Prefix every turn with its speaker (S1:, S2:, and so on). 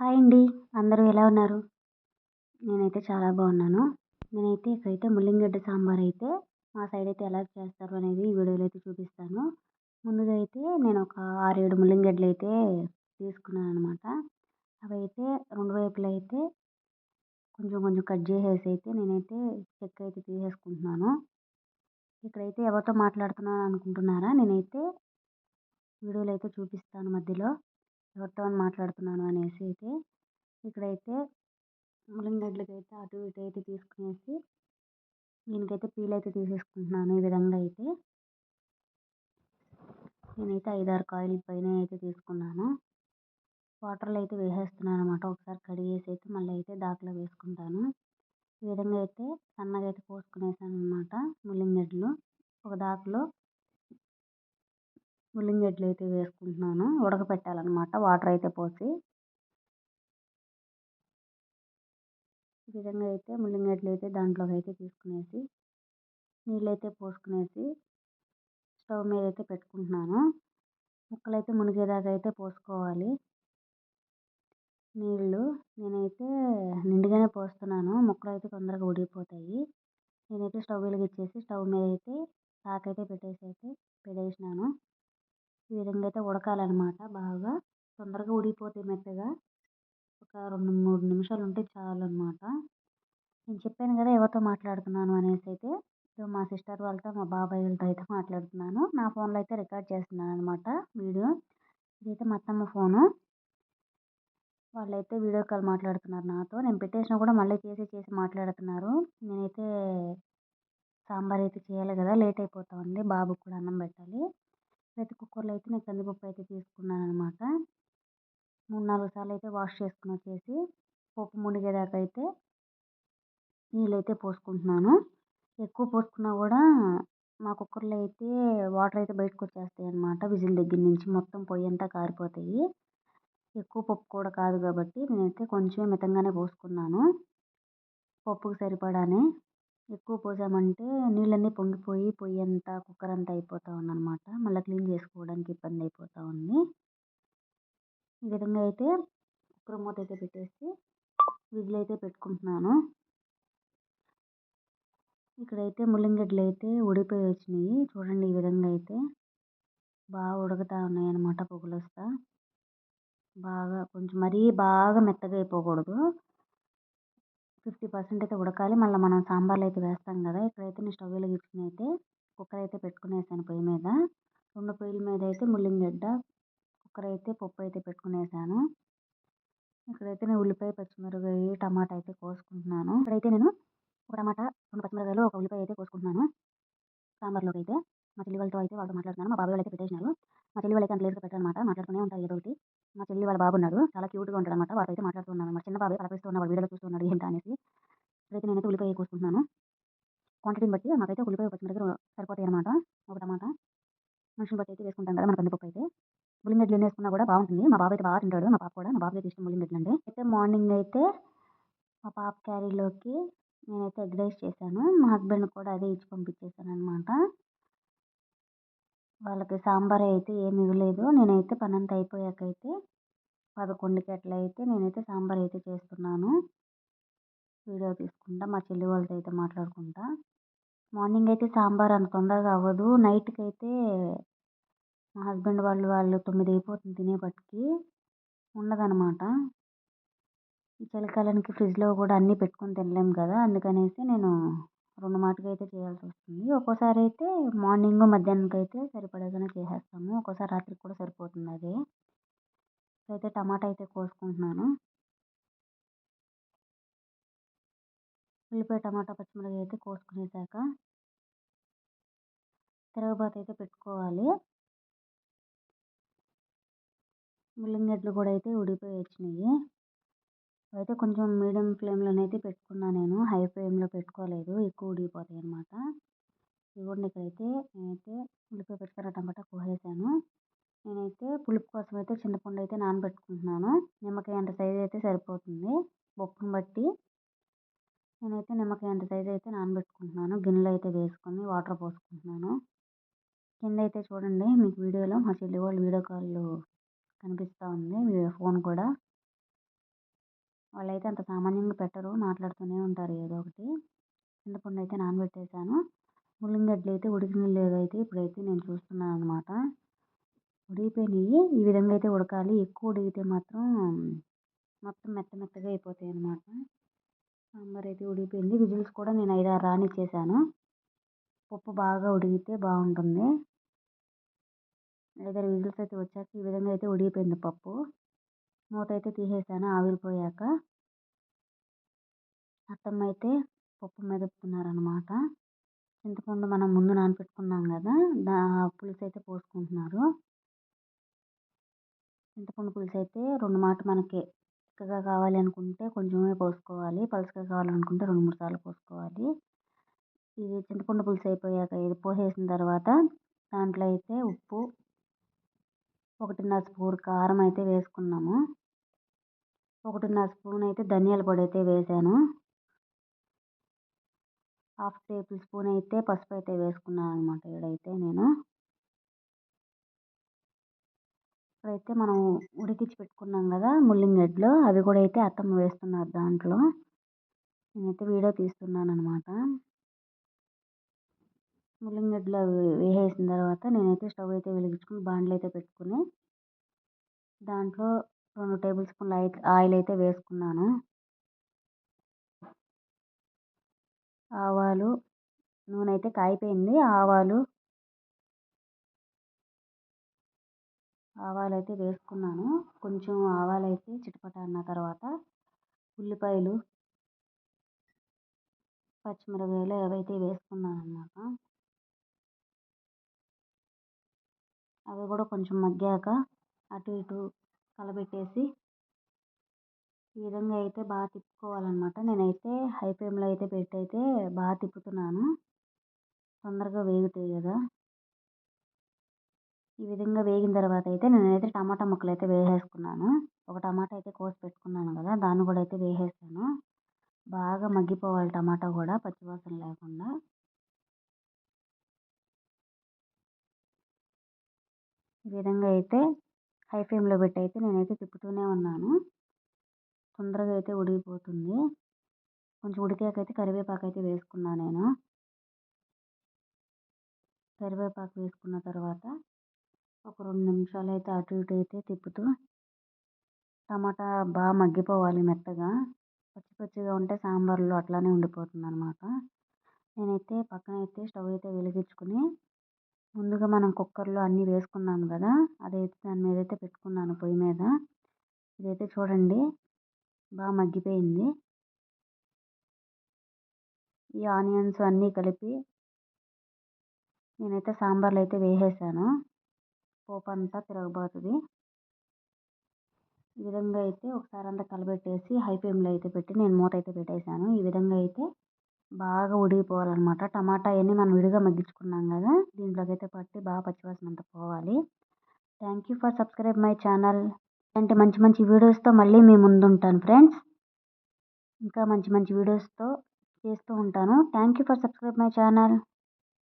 S1: Hi అండి. అందరూ ఎలా ఉన్నారు? నేనైతే చాలా బాగున్నాను. నేనైతే ఇక్కడైతే ముల్లింగడ్డ సాంబార్ అయితే మా సైడ్ అయితే ఎలా చేస్తారు అనేది ఈ వీడియోలో అయితే చూపిస్తాను. ముందుగా అయితే నేను ఒక ఆరు ఏడు అయితే తీసుకున్నాను అనమాట అవి అయితే రెండు వైపులా అయితే కొంచెం కొంచెం కట్ చేసేసి అయితే నేనైతే చెక్క అయితే తీసేసుకుంటున్నాను. ఇక్కడైతే ఎవరితో మాట్లాడుతున్నాను అనుకుంటున్నారా? నేనైతే వీడియోలో అయితే చూపిస్తాను మధ్యలో. ఎవరితో మాట్లాడుతున్నాను అనేసి అయితే ఇక్కడైతే ముల్లంగడ్డలకి అటు ఇటు అయితే తీసుకునేసి దీనికైతే పీల్ అయితే తీసేసుకుంటున్నాను ఈ విధంగా అయితే. నేనైతే ఐదారు కాయలు పైన అయితే తీసుకున్నాను. వాటర్లో అయితే వేసేస్తున్నాను అనమాట ఒకసారి కడిగేసి అయితే మళ్ళీ అయితే దాంట్లో వేసుకుంటాను. ఈ విధంగా అయితే సన్నగా అయితే కోసుకునేసాను అనమాట ముల్లంగడ్డలు ఒక దాంట్లో ముల్లంగడ్డలు అయితే వేసుకుంటున్నాను. ఉడకపెట్టాలన్నమాట. వాటర్ అయితే పోసి. ఈ విధంగా అయితే ముల్లంగడ్డలు అయితే దాంట్లోకి అయితే తీసుకునేసి నీళ్ళు అయితే పోసుకునేసి స్టవ్ మీద అయితే పెట్టుకుంటున్నాను. ముక్కలు అయితే మునిగేదాకా అయితే పోసుకోవాలి. నీళ్ళు నేనైతే నిండుగానే పోస్తున్నాను. ముక్కలు అయితే తొందరగా ఉడికిపోతాయి. నేనైతే స్టవ్ వెలిగించేసి స్టవ్ మీద అయితే తాకైతే పెట్టేసి అయితే పెట్టేసినాను. ఈ విధంగా అయితే ఉడకాలన్నమాట బాగా. తొందరగా ఉడికిపోతాయి మెత్తగా. ఒక రెండు మూడు నిమిషాలు ఉంటే చాలు అనమాట నేను చెప్పాను కదా ఎవరితో మాట్లాడుతున్నాను అనేసి అయితే మా సిస్టర్ వాళ్ళతో మా బాబాయ్ వాళ్ళతో అయితే మాట్లాడుతున్నాను. నా ఫోన్లో అయితే రికార్డ్ చేస్తున్నాను అనమాట వీడియో. ఇదైతే మా అత్తమ్మ ఫోను. వాళ్ళైతే వీడియో కాల్ మాట్లాడుతున్నారు నాతో. నేను పెట్టేసినా కూడా మళ్ళీ చేసి చేసి మాట్లాడుతున్నారు. నేనైతే సాంబార్ అయితే చేయాలి కదా లేట్ అయిపోతా ఉంది బాబుకి కూడా అన్నం పెట్టాలి. ప్రతి కుక్కర్లో అయితే నేను కందిపప్పు అయితే తీసుకున్నాను అనమాట మూడు నాలుగు సార్లు అయితే వాష్ చేసుకుని వచ్చేసి పప్పు మునిగేదాకా అయితే నీళ్ళు అయితే పోసుకుంటున్నాను. ఎక్కువ పోసుకున్నా కూడా మా కుక్కర్లో అయితే వాటర్ అయితే బయటకు వచ్చేస్తాయి అనమాట విజిల్ దగ్గర నుంచి. మొత్తం పొయ్యి అంతా కారిపోతాయి. ఎక్కువ పప్పు కూడా కాదు కాబట్టి నేనైతే కొంచెం మితంగానే పోసుకున్నాను. పప్పుకు సరిపడానే ఎక్కువ పోసామంటే నీళ్ళన్నీ పొంగిపోయి పొయ్యి అంతా కుక్కర్ అంతా అయిపోతూ ఉందన్నమాట. మళ్ళీ క్లీన్ చేసుకోవడానికి ఇబ్బంది అయిపోతూ ఉంది. ఈ విధంగా అయితే కుక్కర్ మూత అయితే పెట్టేసి విజిల్ అయితే పెట్టుకుంటున్నాను. ఇక్కడైతే ముల్లంగడ్డలు అయితే ఉడిపోయి వచ్చినాయి. చూడండి ఈ విధంగా అయితే బాగా ఉడుకుతూ ఉన్నాయి అనమాట పొగలు వస్తా బాగా కొంచెం మరీ బాగా మెత్తగా అయిపోకూడదు. ఫిఫ్టీ పర్సెంట్ అయితే ఉడకాలి. మళ్ళీ మనం సాంబార్లో అయితే వేస్తాం కదా! ఇక్కడైతే నేను స్టవ్ వెలిగించుకుని అయితే కుక్కర్ అయితే పెట్టుకునేసాను పొయ్యి మీద. రెండు పొయ్యిల మీద అయితే ముల్లంగడ్డ కుక్కర్ అయితే పప్పు అయితే పెట్టుకునేసాను. ఇక్కడైతే నేను ఉల్లిపాయ పచ్చిమిరపకాయ టమాటా అయితే కోసుకుంటున్నాను. ఇక్కడైతే నేను ఒక టమాటా రెండు పచ్చిమిరపకాయలు ఒక ఉల్లిపాయ అయితే కోసుకుంటున్నాను. సాంబార్లోకి అయితే. మా చెల్లి వాళ్ళతో అయితే వాళ్ళతో మాట్లాడుతున్నాను. మా బాబాయ్ వాళ్ళు అయితే పెట్టేసినారు. మా చెల్లి వాళ్ళకి అంత లేట్గా పెట్టారనమాట. మాట్లాడుతూనే ఉంటారు ఏదో ఒకటి. మా చెల్లి వాళ్ళ బాబు ఉన్నాడు. చాలా క్యూట్గా ఉంటాడు అనమాట వాడు అయితే మాట్లాడుతున్నాను మా చిన్న బాబాయ్ పలకరిస్తూ ఉన్నాడు. వీడియోలో చూస్తున్నాడు ఏంటా అనేసి. ఇప్పుడైతే నేనైతే ఉల్లిపాయ కోసుకుంటున్నాను. క్వాంటిటీని బట్టి మాకైతే ఒక ఉల్లిపాయ దగ్గర సరిపోతాయి అనమాట ఒక టమాటా. మనుషులు బట్టి అయితే వేసుకుంటాం కదా మన కందిపప్పు అయితే ముల్లిగడ్డలు ఎన్ని వేసుకున్నా కూడా బాగుంటుంది. మా బాబు అయితే బాగా తింటాడు. మా పాప కూడా. మా బాబాయ్ ఇష్టం ముల్లిగడ్డలు అండి అయితే మార్నింగ్ అయితే మా పాప క్యారీలోకి నేనైతే ఎగ్ రైస్ చేశాను. మా హస్బెండ్ కూడా అదే ఇచ్చి పంపించేశాను అనమాట వాళ్ళకి సాంబార్ అయితే ఏమి ఇవ్వలేదు. నేనైతే పని అంతా అయిపోయాక అయితే పదకొండుకి అట్లా అయితే నేనైతే సాంబార్ అయితే చేస్తున్నాను. వీడియో తీసుకుంటా మా చెల్లి వాళ్ళతో అయితే మాట్లాడుకుంటా. మార్నింగ్ అయితే సాంబార్ అంత తొందరగా అవ్వదు. నైట్కి అయితే మా హస్బెండ్ వాళ్ళు వాళ్ళు తొమ్మిది అయిపోతుంది తినేపటికి. ఉండదనమాట ఈ చలికాలానికి ఫ్రిడ్జ్లో కూడా అన్నీ పెట్టుకొని తినలేము కదా. అందుకనేసి నేను రెండు మాటకి అయితే చేయాల్సి వస్తుంది. ఒక్కోసారి అయితే మార్నింగ్ మధ్యాహ్నానికి అయితే సరిపడగానే చేసేస్తాము. ఒక్కోసారి రాత్రికి కూడా సరిపోతుంది అది. అయితే టమాటా అయితే కోసుకుంటున్నాను. ఉల్లిపాయ టమాటా పచ్చిమిరపకాయ అయితే కోసుకునేసాక తిరగబాత అయితే పెట్టుకోవాలి. ముల్లంగడ్డలు కూడా అయితే ఉడిపోయి వచ్చినాయి. అయితే కొంచెం మీడియం ఫ్లేమ్లోనైతే పెట్టుకున్నాను నేను. హై ఫ్లేమ్లో పెట్టుకోలేదు. ఎక్కువ ఉడికిపోతాయి అనమాట ఇదిగోండి ఇక్కడైతే నేనైతే ఉల్లిపాయ పెట్టుకున్న టమాటా కోసేసాను. నేనైతే పులుపు కోసం అయితే చింతపండు అయితే నానబెట్టుకుంటున్నాను. నిమ్మకాయ అంత సైజ్ అయితే సరిపోతుంది. బొప్పును బట్టి నేనైతే నిమ్మకాయ అంత సైజ్ అయితే నానబెట్టుకుంటున్నాను. గిన్నెలో అయితే వేసుకొని వాటర్ పోసుకుంటున్నాను. కింద అయితే చూడండి మీకు వీడియోలో మా చెల్లి వాళ్ళు వీడియో కాల్ కనిపిస్తూ ఉంది. ఫోన్ కూడా. వాళ్ళైతే అంత సామాన్యంగా పెట్టరు మాట్లాడుతూనే ఉంటారు ఏదో ఒకటి. చింతపండు అయితే నానబెట్టేసాను ముల్లంగడ్డలు అయితే ఉడికిన లేదైతే అయితే ఇప్పుడైతే నేను చూస్తున్నాను అనమాట ఉడికిపోయినాయి. ఈ విధంగా అయితే ఉడకాలి. ఎక్కువ ఉడికితే మాత్రం మొత్తం మెత్త మెత్తగా అయిపోతాయి అనమాట సాంబార్ అయితే ఉడికిపోయింది. విజిల్స్ కూడా నేను ఐదు ఆరు రానిచ్చేసాను. పప్పు బాగా ఉడికితే బాగుంటుంది. ఐదారు విజిల్స్ అయితే వచ్చాక ఈ విధంగా అయితే ఉడికిపోయింది పప్పు. మూత అయితే తీసేసాను ఆవిరిపోయాక అత్తమ్మ అయితే పప్పు మెదుపుతున్నారనమాట చింతపండు మనం ముందు నానపెట్టుకున్నాం కదా దా పులుసు అయితే పోసుకుంటున్నారు. చింతపండు పులుసు అయితే రెండు మాట మనకి చిక్కగా కావాలి అనుకుంటే కొంచెమే పోసుకోవాలి పలుచగా కావాలనుకుంటే రెండు మూడు సార్లు పోసుకోవాలి. ఇది చింతపండు పులుసు అయిపోయాక ఇది పోసేసిన తర్వాత దాంట్లో అయితే ఉప్పు ఒకటిన్నర స్పూన్ కారం అయితే వేసుకున్నాము. ఒకటిన్నర స్పూన్ అయితే ధనియాల పొడి అయితే వేసాను. హాఫ్ టేబుల్ స్పూన్ అయితే పసుపు అయితే వేసుకున్నాను అనమాట ఇక్కడైతే నేను. ఇప్పుడైతే మనం ఉడికించి పెట్టుకున్నాం కదా ముల్లింగడ్డలు అవి కూడా అయితే అత్తమ్మ వేస్తున్నారు దాంట్లో. నేనైతే వీడియో తీస్తున్నాను అనమాట ముల్లింగడ్డలు అవి వేసేసిన తర్వాత నేనైతే స్టవ్ అయితే వెలిగించుకుని బాండ్లు అయితే పెట్టుకుని దాంట్లో రెండు టేబుల్ స్పూన్ల ఆయిల్ అయితే వేసుకున్నాను. ఆవాలు నూనె అయితే కాగిపోయింది ఆవాలు ఆవాలు అయితే వేసుకున్నాను. కొంచెం ఆవాలు అయితే చిటపట అన్న తర్వాత ఉల్లిపాయలు పచ్చిమిరపకాయలు అవైతే వేసుకున్నాను అన్నమాట అవి కూడా కొంచెం మగ్గాక అటు ఇటు కలబెట్టేసి ఈ విధంగా అయితే బాగా తిప్పుకోవాలన్నమాట. నేనైతే హై ఫ్లేమ్లో అయితే పెట్టి అయితే బాగా తిప్పుతున్నాను. తొందరగా వేగుతాయి కదా. ఈ విధంగా వేగిన తర్వాత అయితే నేనైతే టమాటా ముక్కలు అయితే వేసేసుకున్నాను. ఒక టమాటా అయితే కోసి పెట్టుకున్నాను కదా దాన్ని కూడా అయితే వేసేసాను. బాగా మగ్గిపోవాలి టమాటా కూడా పచ్చివాసన లేకుండా. ఈ విధంగా అయితే హై ఫ్లేమ్లో పెట్టి అయితే నేనైతే తిప్పుతూనే ఉన్నాను. తొందరగా అయితే ఉడికిపోతుంది. కొంచెం ఉడికాకైతే కరివేపాకు అయితే వేసుకున్నాను నేను. కరివేపాకు వేసుకున్న తర్వాత ఒక రెండు నిమిషాలు అయితే అటు ఇటు అయితే తిప్పుతూ టమాటా బాగా మగ్గిపోవాలి మెత్తగా. పచ్చి పచ్చిగా ఉంటే సాంబార్లో అట్లానే ఉండిపోతుంది అనమాట నేనైతే పక్కన అయితే స్టవ్ అయితే వెలిగించుకుని ముందుగా మనం కుక్కర్లో అన్నీ వేసుకున్నాము కదా అదైతే దాని మీద అయితే పెట్టుకున్నాను పొయ్యి మీద. ఇదైతే చూడండి బాగా మగ్గిపోయింది. ఈ ఆనియన్స్ అన్నీ కలిపి నేనైతే సాంబార్లో అయితే వేసేసాను. పోపు అంతా తిరగబోతుంది. ఈ విధంగా అయితే ఒకసారి అంతా కలబెట్టేసి హై ఫ్లేమ్లో అయితే పెట్టి నేను మూత అయితే పెట్టేశాను. ఈ విధంగా అయితే బాగా ఉడికిపోవాలన్నమాట టమాటా అవన్నీ మనం విడిగా మగ్గించుకున్నాం కదా దీంట్లోకి అయితే పట్టి బాగా పచ్చివాసన అంతా పోవాలి. Thank you for subscribe my channel అంటే మంచి మంచి వీడియోస్తో మళ్ళీ మీ ముందు ఉంటాను ఫ్రెండ్స్. ఇంకా మంచి మంచి వీడియోస్తో చేస్తూ ఉంటాను. Thank you for subscribe my channel